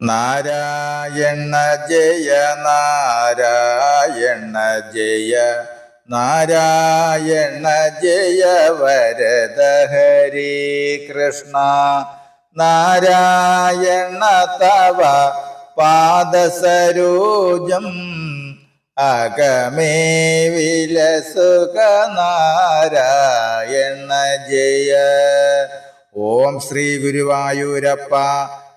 നാരായണ ജയ നാരായണ ജയ നാരായണ ജയ വരദ ഹരി കൃഷ്ണ. നാരായണ തവ പാദസരോജം അകമേ വിലസുഖ നാരായണ ജയ. ഓം ശ്രീ ഗുരുവായൂരപ്പ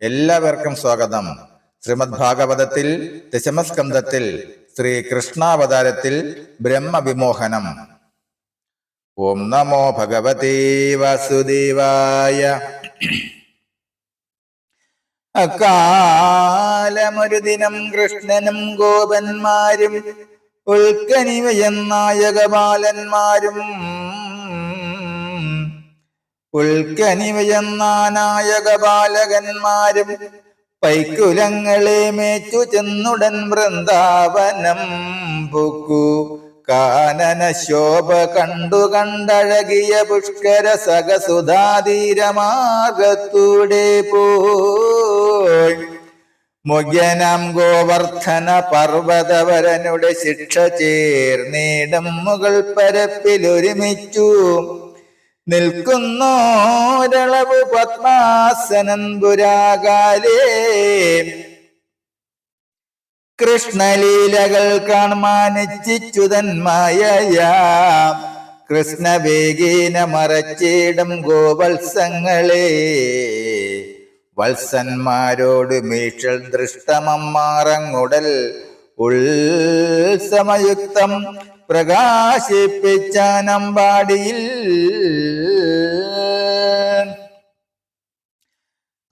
എല്ലാവർക്കും സ്വാഗതം. ശ്രീമദ് ഭാഗവതത്തിൽ ദശമസ്കന്ധത്തിൽ ശ്രീ കൃഷ്ണാവതാരത്തിൽ ബ്രഹ്മവിമോഹനം. ഓം നമോ ഭഗവതേ വാസുദേവായ. അക്കാലമൊരു ദിനം കൃഷ്ണനും ഗോപന്മാരും ഉൽക്കനിവയൻ ബാലന്മാരും ഉൾക്കനിവയെന്നാനായക ബാലകന്മാരും പൈക്കുലങ്ങളെ മേച്ചു ചെന്നുടൻ വൃന്ദാവനം പൊക്കു. കാനന ശോഭ കണ്ടു കണ്ടഴകിയ പുഷ്കര സകസുധാതീരമാർഗത്തൂടെ പോയി മുഖ്യനാം ഗോവർദ്ധന പർവതവരനുടെ ശിക്ഷ ചേർന്നിടം മുകൾ പരപ്പിലൊരുമിച്ചു. നിൽക്കുന്നോരളവ് പത്മാസനൻ പുരാകാലേ കൃഷ്ണലീലകൾ കാണുമാനിച്ചുതന്മായ കൃഷ്ണവേഗീന മറച്ചിടും ഗോവത്സങ്ങളെ. വത്സന്മാരോട് മീക്ഷൽ ദൃഷ്ടമമ്മാറങ്ങുടൽ ഉത്സമയുക്തം. പ്രകാശിപ്പിച്ചാനമ്പാടിയിൽ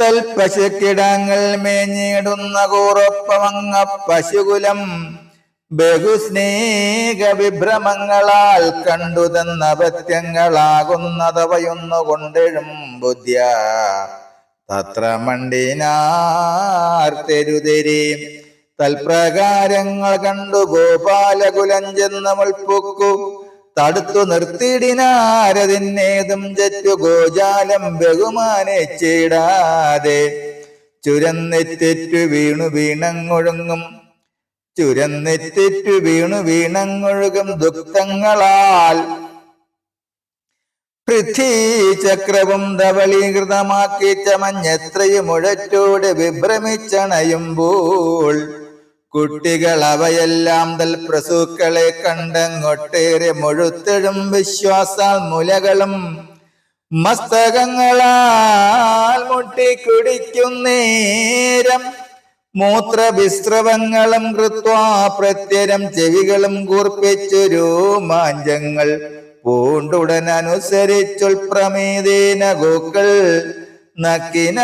തൽപശുക്കിടങ്ങൾ മേഞ്ഞിടുന്ന കൂറൊപ്പമങ്ങ പശുകുലം ബഹുസ്നേഹ വിഭ്രമങ്ങളാൽ കണ്ടു തന്ന കൊണ്ടെഴും ബുദ്ധ്യ. തത്ര മണ്ടിനാർത്തരുതരി തൽപ്രകാരങ്ങൾ കണ്ടു ഗോപാലകുലം ചെന്ന് മുൾപ്പൊക്കു തടുത്തു നിർത്തിയിടിനാരതിന്നേതും ജറ്റു ഗോജാലം ബഹുമാനിച്ചിടാതെ ചുരന്നെറ്റു വീണു വീണങ്ങൊഴുങ്ങും. ചുരന്നെറ്റു വീണു വീണങ്ങൊഴുകും ദുഃഖങ്ങളാൽ. പൃഥ്വീചക്രവും ധവളീകൃതമാക്കി ചമഞ്ഞെത്രയും മുഴറ്റോട് വിഭ്രമിച്ചണയുമ്പോൾ കുട്ടികൾ അവയെല്ലാം തൽപ്രസൂക്കളെ കണ്ടങ്ങൊട്ടേറെ മുഴുത്തഴും വിശ്വാസാൽ മുലകളും മസ്തകങ്ങളാൽ മുട്ടിക്കുടിക്കുന്നേരം മൂത്രവിസ്രവങ്ങളും കൃത്വാ പ്രത്യരം ചെവികളും കൂർപ്പിച്ചൊരു മാഞ്ചങ്ങൾ പൂണ്ടുടൻ അനുസരിച്ചുൾപ്രമേതേന ഗോക്കൾ നക്കിനാരൊരുമിനാർ.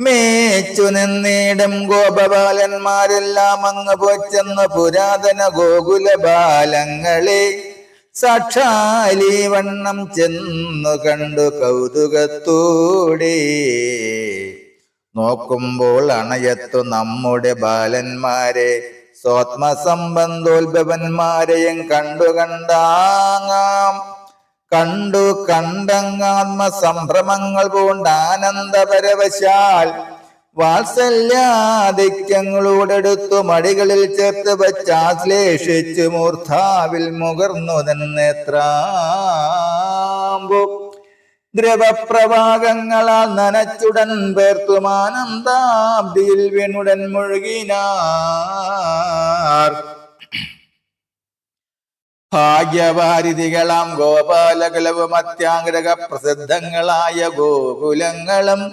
മേച്ചു നിന്നിടം ഗോപബാലന്മാരെല്ലാം അങ്ങ് പൊച്ചെന്ന പുരാതന ഗോകുല ബാലങ്ങളെ. സാക്ഷാലി വണ്ണം ചെന്നു കണ്ടു കൗതുകത്തോടെ. നോക്കുമ്പോൾ അണയത്തു നമ്മുടെ ബാലന്മാരെ സ്വാത്മസംബന്ധോത്ഭവന്മാരെയും കണ്ടു കണ്ടാങ്ങാം. കണ്ടു കണ്ടങ്ങാത്മ സംഭ്രമങ്ങൾ കൊണ്ട് ആനന്ദപരവശാൽ വാത്സല്യാധിക്യങ്ങളോടെടുത്തു മടികളിൽ ചേർത്ത് വച്ചാശ്ലേഷിച്ചു മൂർധാവിൽ മുകർന്നു തന്നെത്രാമ്പു ദ്രവപ്രവാഹങ്ങളാൽ നനച്ചുടൻ പേർത്തുമാനന്ദാബ്ദിയിൽ വീണുടൻ മുഴുകിനാർ. ഭാഗ്യവാരിധികളാം ഗോപാലകുലവും അത്യാഗ്രഹ പ്രസിദ്ധങ്ങളായ ഗോകുലങ്ങളും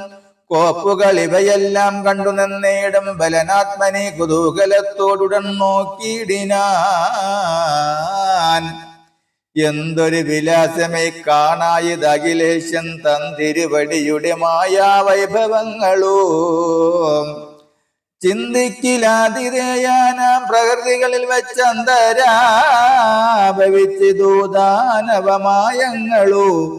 കോപ്പുകൾ ഇവയെല്ലാം കണ്ടു നിന്നേടും ബലനാത്മനെ കുതൂഹലത്തോടുടൻ നോക്കിയിടിനാൻ. എന്തൊരു വിലാസമേ കാണായത് അഖിലേശൻ തന്തിരുവടിയുടെ മായാ വൈഭവങ്ങളോ ചിന്തിക്കിലാതിരയാനാം പ്രകൃതികളിൽ വെച്ചന്തരാഭവിച്ച് ദൂതാനവമായങ്ങളോ.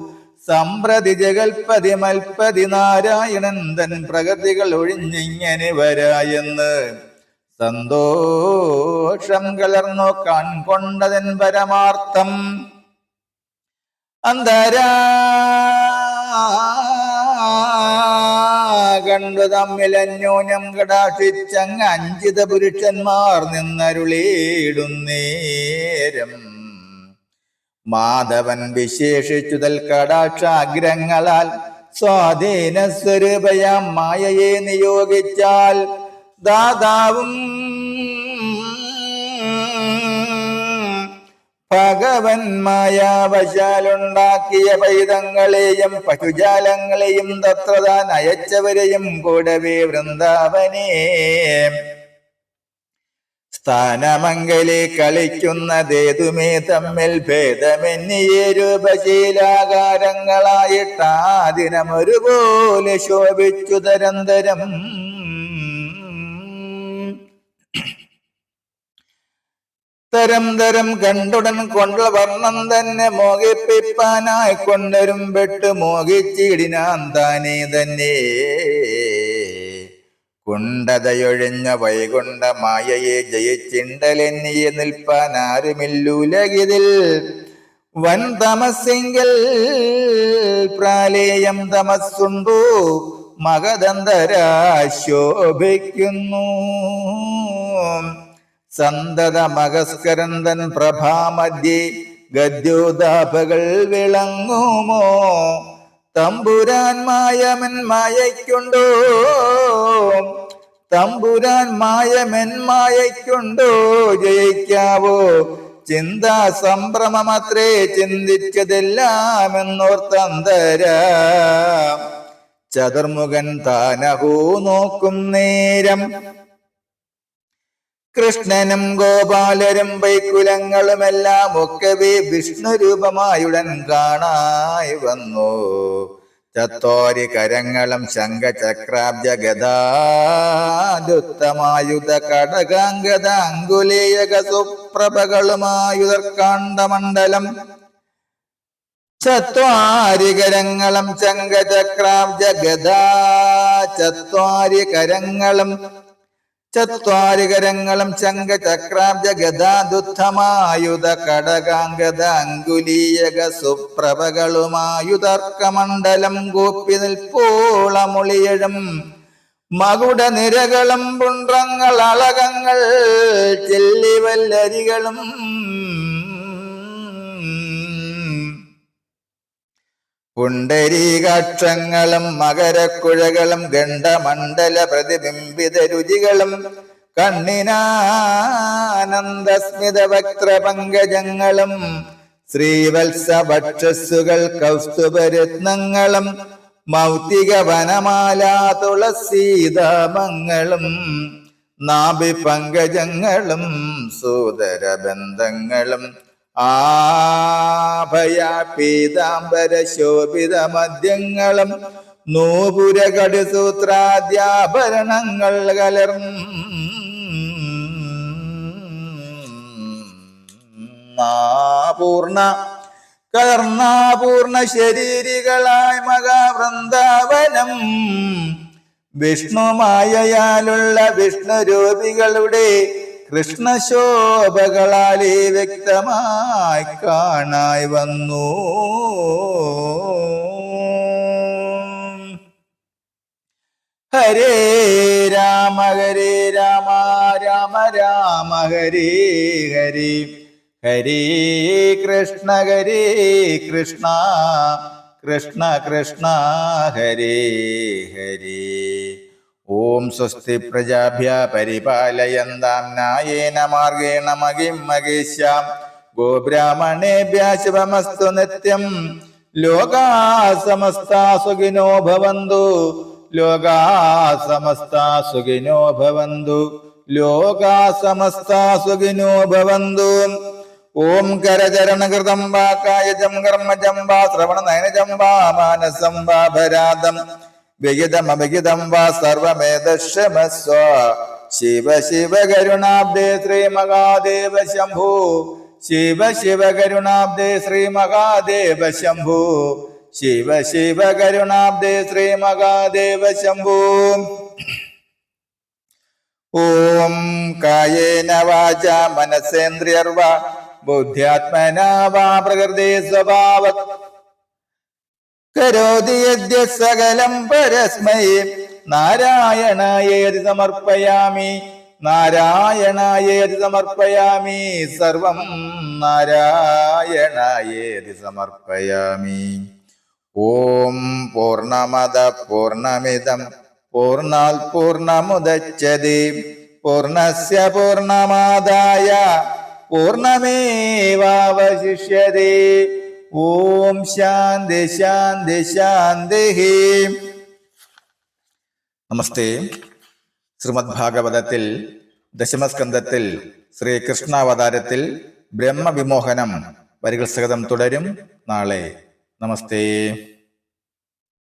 സമ്പ്രതി ജഗൽപതി മൽപതി നാരായണൻ തൻ പ്രകൃതികൾ ഒഴിഞ്ഞിങ്ങനെ വരായെന്ന്. സന്തോഷം കലർന്നു കൺകൊണ്ടതൻ പരമാർത്ഥം. അന്തരാ കണ്ടു തമ്മിൽ അന്യോന്യം കടാക്ഷിച്ചങ്ങ് അഞ്ചിത പുരുഷന്മാർ നിന്നരുളിയിടുന്നേരം. മാധവൻ വിശേഷിച്ചു തൽ കടാക്ഷാഗ്രങ്ങളാൽ സ്വാധീന സ്വരൂപയാം മായയെ നിയോഗിച്ചാൽ ദാതാവും ഭഗവൻ മായാവശാലുണ്ടാക്കിയ പൈതങ്ങളെയും പശുജാലങ്ങളെയും തത്രതാൻ അയച്ചവരെയും കൂടവേ വൃന്ദാവനേ. സ്ഥാനമംഗലി കളിക്കുന്നതേതുമേ തമ്മിൽ ഭേദമെന്നിയേ രൂപശീലാകാരങ്ങളായിട്ടാദിനമൊരുപോലെ ശോഭിച്ചു തരന്തരം. തരം തരം കണ്ടുടൻ കൊണ്ട വർണം തന്നെ മോഹിപ്പിപ്പാനായി കൊണ്ടരും പെട്ട് മോഹിച്ചിടിനാൻ താനേ തന്നെ. കുണ്ടതയൊഴിഞ്ഞ വൈകുണ്ഠ മായയെ ജയിച്ചിണ്ടലെന്നിയെ നിൽപ്പാൻ ആരുമില്ലുലകിതിൽ വൻ തമസ്സെങ്കിൽ പ്രാലേയം തമസ്സുണ്ടു മകദന്തരാ സന്തത മകസ്കരന്തൻ പ്രഭാമധ്യേ ഗദ്യോതാപകൾ വിളങ്ങുമോ? തമ്പുരാൻ മായമൻ മായയ്ക്കുണ്ടോ? തമ്പുരാൻ മായമൻ മായയ്ക്കുണ്ടോ? ജയിക്കാവോ? ചിന്താ സംഭ്രമമത്രേ ചിന്തിച്ചതെല്ലാം എന്നോർത്തന്തര ചതുർമുഖൻ താനഹൂ നോക്കും നേരം കൃഷ്ണനും ഗോപാലരും വൈക്കുലങ്ങളുമെല്ലാം ഒക്കവേ വിഷ്ണു രൂപമായുടൻ കാണായി വന്നു. ചത്തോരി കരങ്ങളും ശംഖചക്രാബ്ജ ഗതാദുത്തമായുധ കടകാംഗത അങ്കുലേയക സുപ്രഭകളുമായുധർക്കാണ്ഡമണ്ഡലം ചത്വാരി കരങ്ങളും ശംഖചക്രാബ്ജ ഗതാ ചത്വാരി കരങ്ങളും ചത്വാരികരങ്ങളും ശംഖചക്രാബ്ജ ഗതാദുദ്ധമായുധ കടകാംഗത അങ്കുലീയക സുപ്രഭകളുമായുതർക്കമണ്ഡലം കൂപ്പി നിൽപ്പോളമൊളിയഴും മകുട നിരകളും പുണ്ട്രങ്ങൾ അളകങ്ങൾ ചെല്ലിവല്ലരികളും പുണ്ടരീകാക്ഷങ്ങളും മകരക്കുഴകളും ഗണ്ഡമണ്ഡല പ്രതിബിംബിത രുചികളും കണ്ണിനാനന്ദസ്മിത വക്രപങ്കജങ്ങളും ശ്രീവത്സ ഭക്ഷസ്സുകൾ കൗസ്തുഭരത്നങ്ങളും മൗത്തിക വനമാല തുളസീതാമങ്ങളും നാഭി പങ്കജങ്ങളും സോദരബന്ധങ്ങളും ആഭയ പീതാംബര ശോഭിത മദ്യങ്ങളും നൂപുര കടുസൂത്രാദ്യാഭരണങ്ങൾ കലർന്ന കലർന്നാപൂർണ ശരീരികളായ മഹാവൃന്ദാവനം വിഷ്ണുമായയാലുള്ള വിഷ്ണുരൂപികളുടെ കൃഷ്ണശോഭകളാലേ വ്യക്തമായി കാണായി വന്നു. ഹരേ രാമ ഹരേ രാമ രാമ രാമ ഹരേ ഹരേ. ഹരേ കൃഷ്ണ ഹരേ കൃഷ്ണ. കൃഷ്ണ കൃഷ്ണ ഹരേ ഹരേ. ഓം സ്വസ്തി പ്രജാഭ്യ പരിപാലയന്താം നായേന മാർഗേണ മകിം മകേശ്യാം ഗോബ്രാഹ്മണേഭ്യ ശുഭമസ്തു നിത്യം. ലോകാ സമസ്ത സുഖിനോ ഭവന്തു. ലോകാ സമസ്ത സുഖിനോ ഭവന്തു. ലോകാ സമസ്ത സുഖിനോ ഭവന്തു. ഓം കരചരണകൃതം വാ കായജം കർമ്മജം വാ ശ്രവണ നയനജം വാ മാനസം വാ ഭരാതം. विगिदमभिगिदं वा सर्वमेधमस्व शिव शिव करुणाब्दे श्रीमहादेव शंभु शिव शिव करुणाब्दे श्रीमहादेव शंभु शिव शिव करुणाब्दे श्रीमहादेव शंभु ओम कायेन वाचा मनसेन्द्रियर्वा बुद्ध्यात्मना वा प्रकृति स्वभावत् കരോതി യദ്യ സകലം പരസ്മൈ. നാരായണായേതി സമർപ്പയാമി നാരായണായേതി സമർപ്പയാമി സർവം നാരായണായേതി സമർപ്പയാമി ഓം പൂർണമത പൂർണമിതം. പൂർണാൽ പൂർണമുദച്ചതി. പൂർണസ് പൂർണമാദായ. പൂർണമേവാവശിഷ്യതി ഓം ശാന്തി ശാന്തി ശാന്തി. നമസ്തേ. ശ്രീമദ് ഭാഗവതത്തിൽ ദശമസ്കന്ധത്തിൽ ശ്രീകൃഷ്ണാവതാരത്തിൽ ബ്രഹ്മവിമോഹനം വരികൾ സഹിതം തുടരും നാളെ. നമസ്തേ.